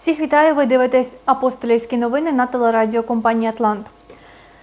Всіх вітаю, ви дивитесь апостолівські новини на телерадіо компанії Атлант.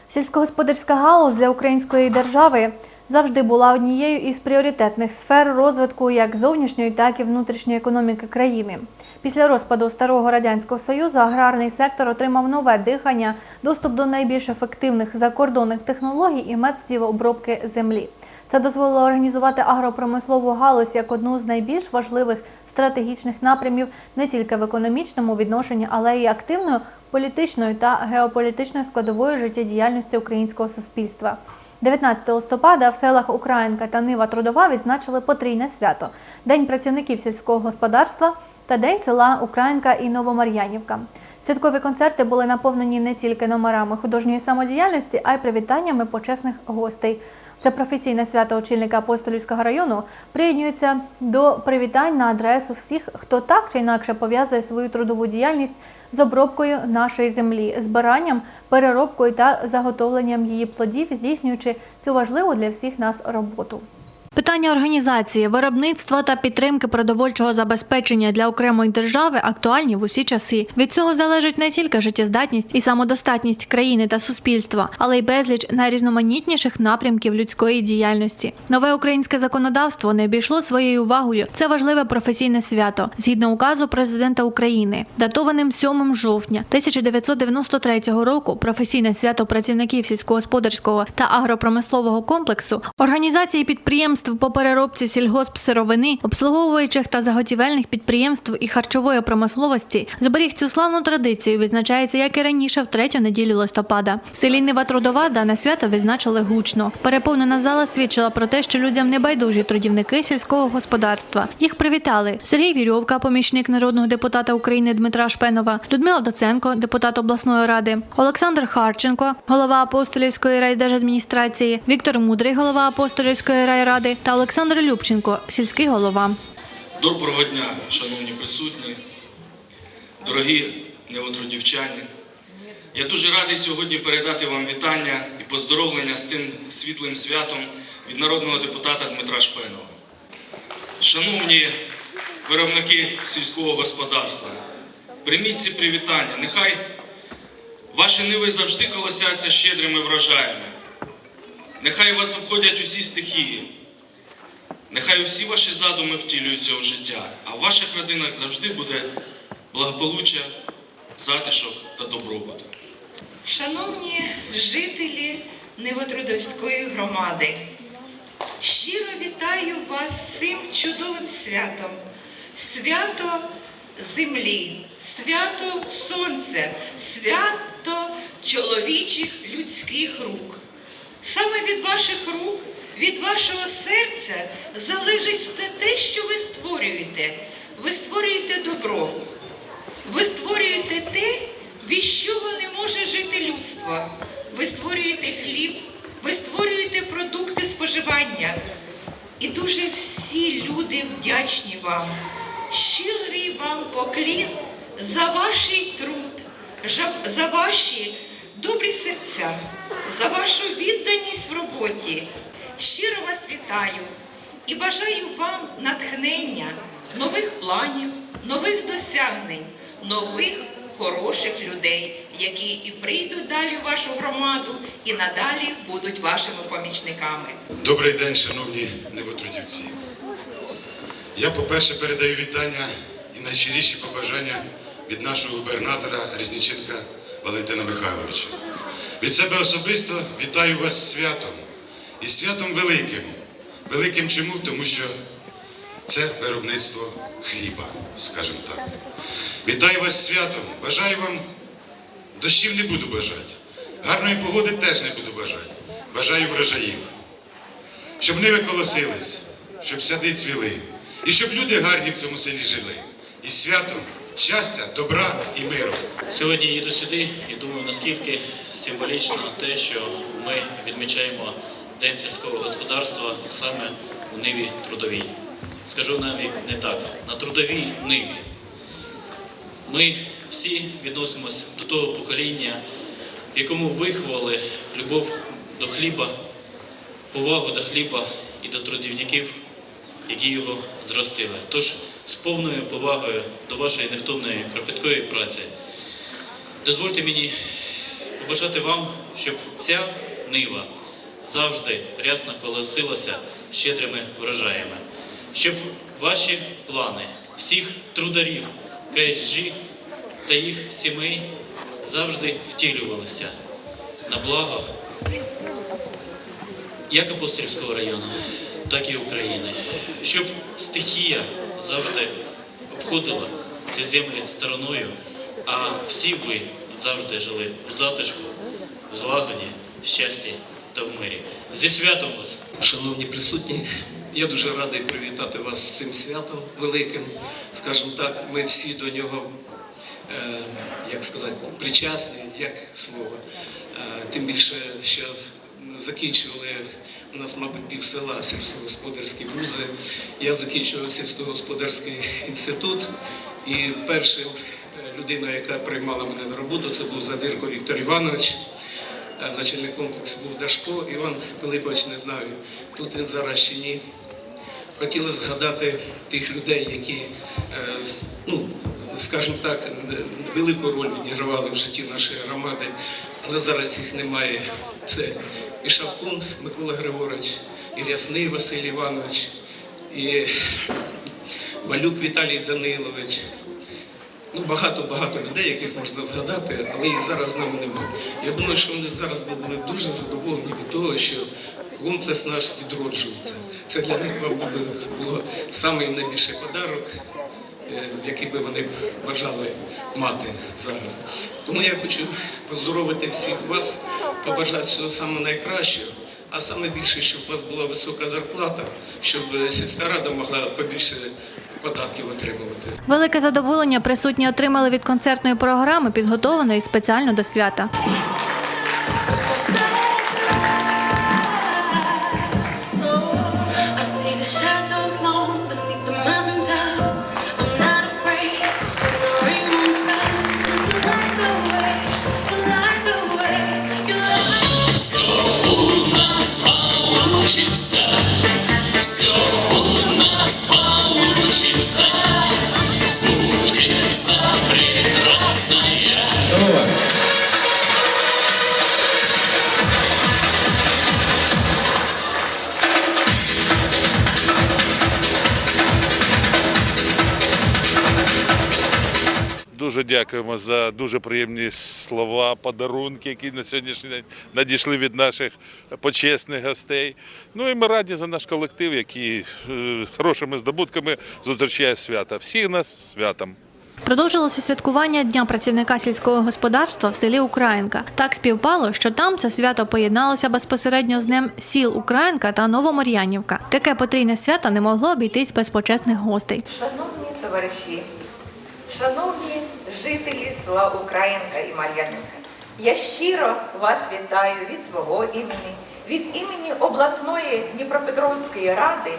Сільськогосподарська галузь для української держави завжди була однією із пріоритетних сфер розвитку як зовнішньої, так і внутрішньої економіки країни. Після розпаду старого радянського союзу аграрний сектор отримав нове дихання, доступ до найбільш ефективних закордонних технологій і методів обробки землі. Це дозволило організувати агропромислову галузь як одну з найбільш важливих стратегічних напрямів не тільки в економічному відношенні, але й активною політичною та геополітичною складовою життєдіяльності українського суспільства. 19 листопада в селах Українка та Нива Трудова відзначили потрійне свято День працівників сільського господарства та День села Українка і Новомар'янівка. Святкові концерти були наповнені не тільки номерами художньої самодіяльності, а й привітаннями почесних гостей. Це професійне свято очільника апостолівського району приєднується до привітань на адресу всіх, хто так чи інакше пов'язує свою трудову діяльність з обробкою нашої землі, збиранням, переробкою та заготовленням її плодів, здійснюючи цю важливу для всіх нас роботу. Питання організації, виробництва та підтримки продовольчого забезпечення для окремої держави актуальні в усі часи. Від цього залежить не тільки життєздатність і самодостатність країни та суспільства, але й безліч найрізноманітніших напрямків людської діяльності. Нове українське законодавство не обійшло своєю увагою. Це важливе професійне свято згідно указу президента України, датованим 7 жовтня 1993 року. Професійне свято працівників сільськогосподарського та агропромислового комплексу, організації підприємств по переробці сільгоспсировини, обслуговуючих та заготівельних підприємств і харчової промисловості зберіг цю славну традицію. Відзначається як і раніше, в третю неділю листопада. В селі Нива Трудова дане свято відзначили гучно. Переповнена зала свідчила про те, що людям не байдужі трудівники сільського господарства. Їх привітали Сергій Вірьовка, помічник народного депутата України Дмитра Шпенова, Людмила Доценко, депутат обласної ради, Олександр Харченко, голова апостолівської райдержадміністрації, Віктор Мудрий, голова апостолівської райради та Олександр Любченко, сільський голова. Доброго дня, шановні присутні, дорогі невотрудівчані. Я дуже радий сьогодні передати вам вітання і поздоровлення з цим світлим святом від народного депутата Дмитра Шпенова. Шановні виробники сільського господарства, прийміть ці привітання. Нехай ваші ниви завжди колосяться щедрими врожаями. Нехай вас обходять усі стихії. Нехай усі ваші задуми втілюються в життя, а в ваших родинах завжди буде благополуччя, затишок та добробут. Шановні жителі Невотрудовської громади, щиро вітаю вас з цим чудовим святом, свято землі, свято сонця, свято чоловічих людських рук. Саме від ваших рук, від вашого серця залежить все те, що ви створюєте. Ви створюєте добро. Ви створюєте те, від чого не може жити людство. Ви створюєте хліб, ви створюєте продукти споживання. І дуже всі люди вдячні вам. Щирий вам поклін за ваш труд, за ваші добрі серця, за вашу відданість в роботі. Щиро вас вітаю і бажаю вам натхнення, нових планів, нових досягнень, нових хороших людей, які і прийдуть далі в вашу громаду, і надалі будуть вашими помічниками. Добрий день, шановні невотрудівці. Я, по-перше, передаю вітання і найщиріші побажання від нашого губернатора Різниченка Валентина Михайловича. Від себе особисто вітаю вас святом. І святом великим. Великим чому? Тому що це виробництво хліба, скажімо так. Вітаю вас святом. Бажаю вам дощів не буду бажати. Гарної погоди теж не буду бажати. Бажаю врожаїв щоб ниви колосились, щоб сади цвіли, і щоб люди гарні в цьому селі жили. І святом щастя, добра і миру. Сьогодні їду сюди і думаю, наскільки символічно те, що ми відмічаємо День сільського господарства саме у ниві трудовій. Скажу навіть не так, на трудовій ниві. Ми всі відносимось до того покоління, якому виховали любов до хліба, повагу до хліба і до трудівників, які його зростили. Тож з повною повагою до вашої невтомної кропіткої праці. Дозвольте мені побажати вам, щоб ця нива завжди рясно колосилася щедрими врожаями, щоб ваші плани всіх трударів КСЖ та їх сімей завжди втілювалися на благо як Апостолівського району, так і України, щоб стихія завжди обходила ці землі стороною, а всі ви завжди жили у затишку, в злагоді, щасті та в мирі. Зі святом вас! Шановні присутні, я дуже радий привітати вас з цим святом великим. Скажімо так, ми всі до нього, е, як сказати, причасні, як слово. Е, Тим більше, що закінчували у нас, мабуть, пів села сільськогосподарські вузи. Я закінчував сільськогосподарський інститут, і першим е, людиною, яка приймала мене на роботу, це був Задирко Віктор Іванович. Начальник комплексу був Дашко, Іван Пилипович не знаю, тут він зараз чи ні. Хотілося згадати тих людей, які, е, ну, скажімо так, велику роль відігравали в житті нашої громади, але зараз їх немає. Це і Шавкун Микола Григорович, і Рясний Василь Іванович, і Балюк Віталій Данилович. Ну, багато-багато людей, яких можна згадати, але їх зараз з нами немає. Я думаю, що вони зараз були дуже задоволені від того, що комплекс наш відроджується. Це для них, було найбільший подарок, е, який би вони бажали мати зараз. Тому я хочу поздоровити всіх вас, побажати всього найкращого, а саме більше, щоб у вас була висока зарплата, щоб е, сільська рада могла побільше податків отримувати. Велике задоволення присутні отримали від концертної програми, підготованої спеціально до свята. Дуже дякуємо за дуже приємні слова, подарунки, які на сьогоднішній день надійшли від наших почесних гостей. Ну і ми раді за наш колектив, який е, хорошими здобутками зустрічає свята. Всіх нас святом. Продовжилося святкування Дня працівника сільського господарства в селі Українка. Так співпало, що там це свято поєдналося безпосередньо з Днем сіл Українка та Новомор'янівка. Таке потрійне свято не могло обійтись без почесних гостей. Шановні товариші, шановні жителі села Українка і Мар'яненка, я щиро вас вітаю від свого імені, від імені обласної Дніпропетровської ради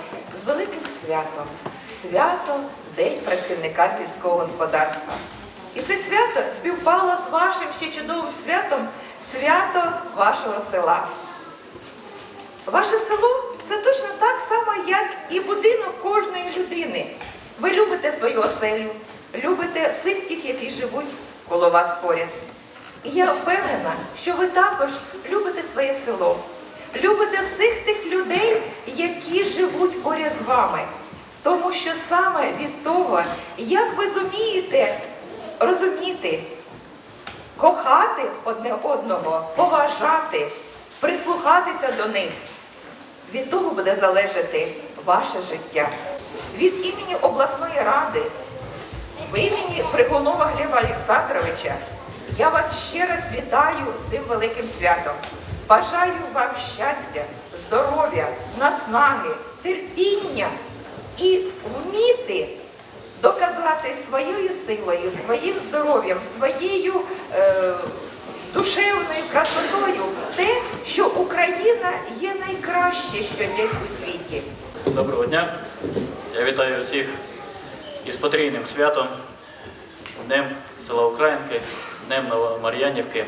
з великим святом. Свято День працівника сільського господарства. І це свято співпало з вашим ще чудовим святом свято вашого села. Ваше село це точно так само, як і будинок кожної людини. Ви любите свою оселю, любите всіх тих, які живуть коло вас поряд. І я впевнена, що ви також любите своє село, любите всіх тих людей, які живуть поряд з вами. Тому що саме від того, як ви зумієте розуміти, кохати одне одного, поважати, прислухатися до них, від того буде залежати ваше життя. Від імені обласної ради, в імені Пригонова Глеба Олександровича, я вас ще раз вітаю з цим великим святом. Бажаю вам щастя, здоров'я, наснаги, терпіння і вміти доказати своєю силою, своїм здоров'ям, своєю е, душевною красотою те, що Україна є найкраще, що є у світі. Доброго дня! Я вітаю всіх із потрійним святом, Днем села Українки, Днем Новомар'янівки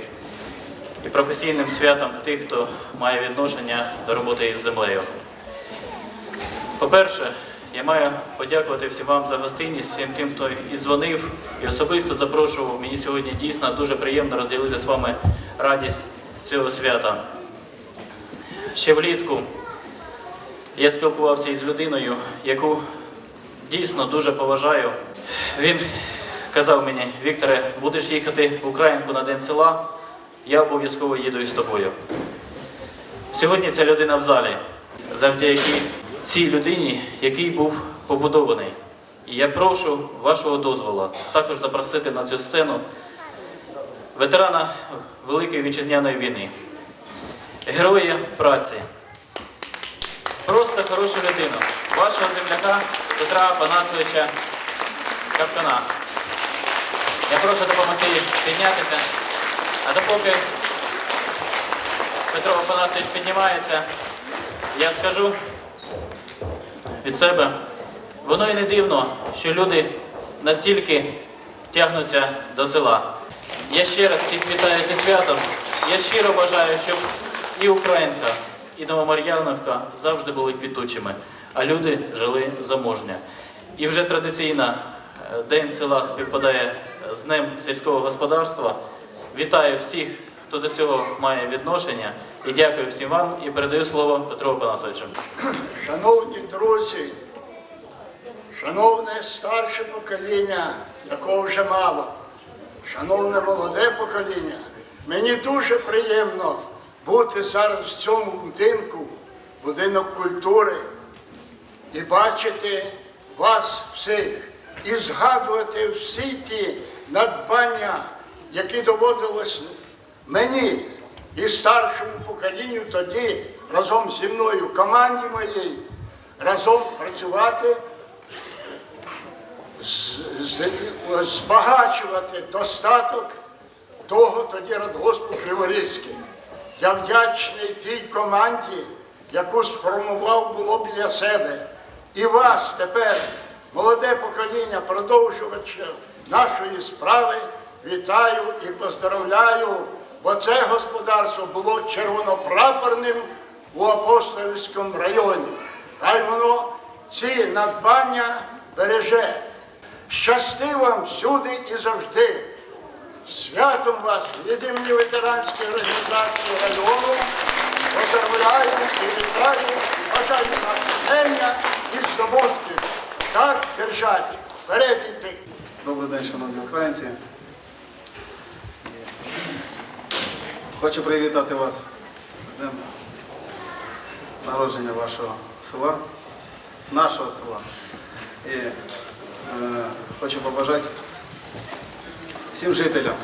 і професійним святом тих, хто має відношення до роботи із землею. По-перше, я маю подякувати всім вам за гостинність, всім тим, хто і дзвонив, і особисто запрошував. Мені сьогодні дійсно дуже приємно розділити з вами радість цього свята. Ще влітку я спілкувався із людиною, яку дійсно дуже поважаю. Він казав мені, Вікторе, будеш їхати в Українку на День села, я обов'язково їду із тобою. Сьогодні ця людина в залі завдяки цій людині, який був побудований. І я прошу вашого дозволу також запросити на цю сцену ветерана Великої вітчизняної війни, героя праці, просто хорошу людину, вашого земляка Петра Панасовича Капкана. Я прошу допомогти піднятися, а допоки Петро Афанасович піднімається, я скажу від себе, воно і не дивно, що люди настільки тягнуться до села. Я ще раз всіх вітаю зі святом. Я щиро бажаю, щоб і Українка, і Новомар'яновка завжди були квітучими, а люди жили заможня. І вже традиційно е, День села співпадає з Днем сільського господарства. Вітаю всіх, хто до цього має відношення, і дякую всім вам. І передаю слово Петру Панасовичу. Шановні друзі, шановне старше покоління, якого вже мало, шановне молоде покоління, мені дуже приємно бути зараз в цьому будинку, будинок культури, і бачити вас всіх, і згадувати всі ті надбання, які доводилось мені і старшому поколінню тоді разом зі мною, команді моїй, разом працювати, збагачувати достаток того тоді радгоспу Криворізький. Я вдячний тій команді, яку сформував було біля себе. І вас тепер, молоде покоління, продовжувача нашої справи, вітаю і поздравляю, бо це господарство було червонопрапорним у Апостольському районі. Хай воно ці надбання береже. Щасти вам всюди і завжди. Святом вас імені ветеранської організації району поздравляю і вітаю, бажаю натхнення і здобутків. Так держать, вперед іти. Добрий день, шановні українці. Хочу привітати вас з днем народження вашого села, нашого села. І е, хочу побажати всім жителям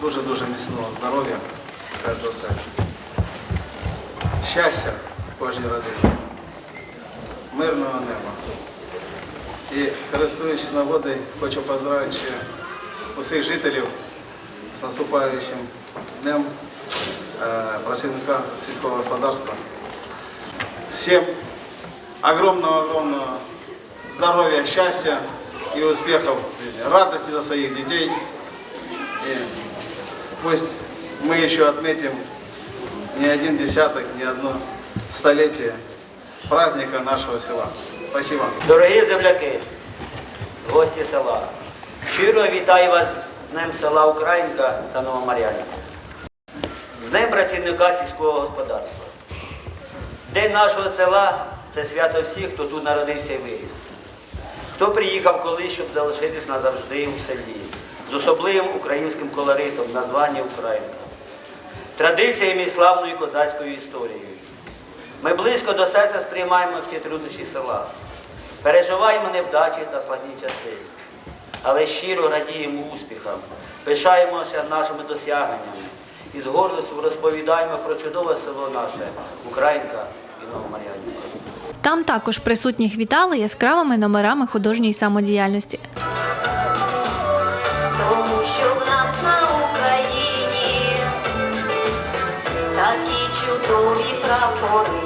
дуже-дуже міцного здоров'я, перш за все. Щастя в кожній родині, мирного неба. І користуючись нагодою, хочу поздравити ще усіх жителів з наступаючим днем е, працівника сільського господарства. Всім огромного-огромного здоровья, счастья и успехов, в жизни, радости за своих детей. И пусть мы еще отметим не один десяток, не одно столетие праздника нашего села. Спасибо. Дорогі земляки, гості села, щиро вітаю вас з Днем села Українка та Новомар'янівка. З Днем працівника сільського господарства. День нашого села це свято всіх, хто тут народився і виріс. Хто приїхав колись, щоб залишитись назавжди у селі, з особливим українським колоритом, названня Українка, традиціями і славною козацькою історією. Ми близько до серця сприймаємо всі труднощі села, переживаємо невдачі та складні часи, але щиро радіємо успіхам, пишаємося нашими досягненнями і з гордістю розповідаємо про чудове село наше, Українка і Новомар'янівка. Там також присутніх вітали яскравими номерами художньої самодіяльності. Por pra fora.